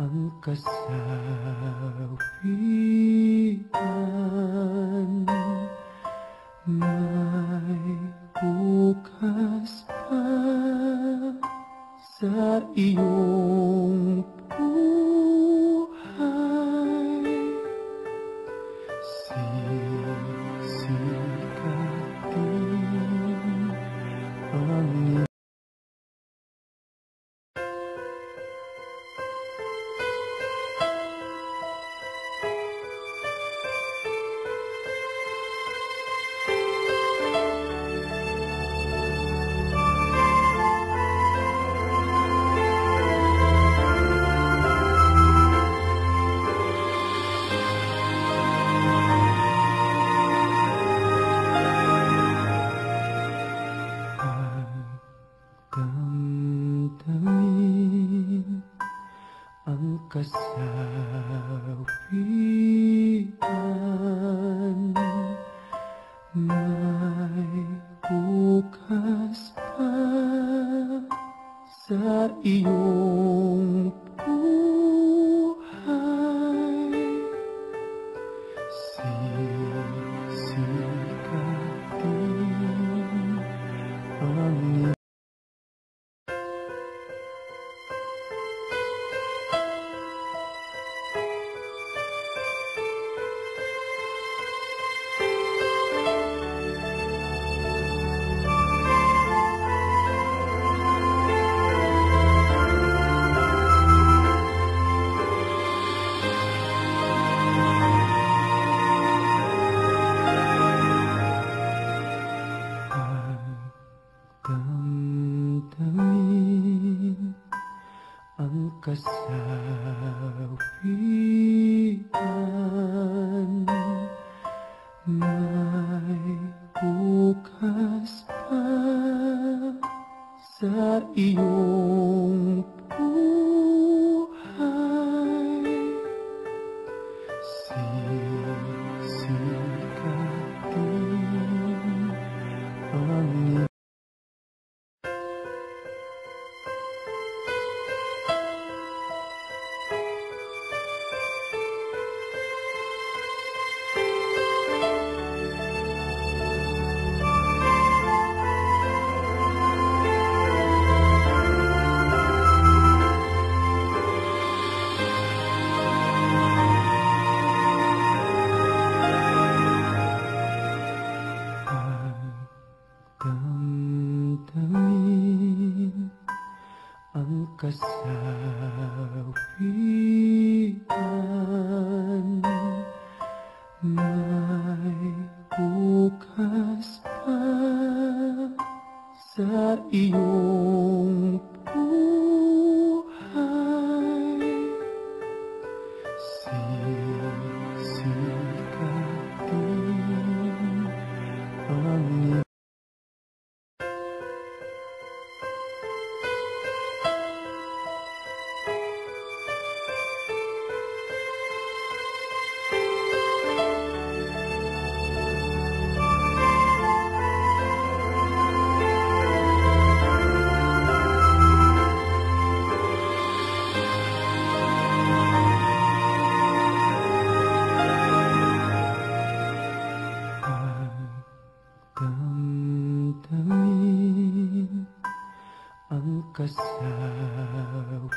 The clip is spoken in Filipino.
ang kasawian May bukas pa sa iyong Damdamin ang kasawian kasawian May bukas pa sa iyong buhay kasawian May bukas pa sa iyong buhay. Sisikatin kasawian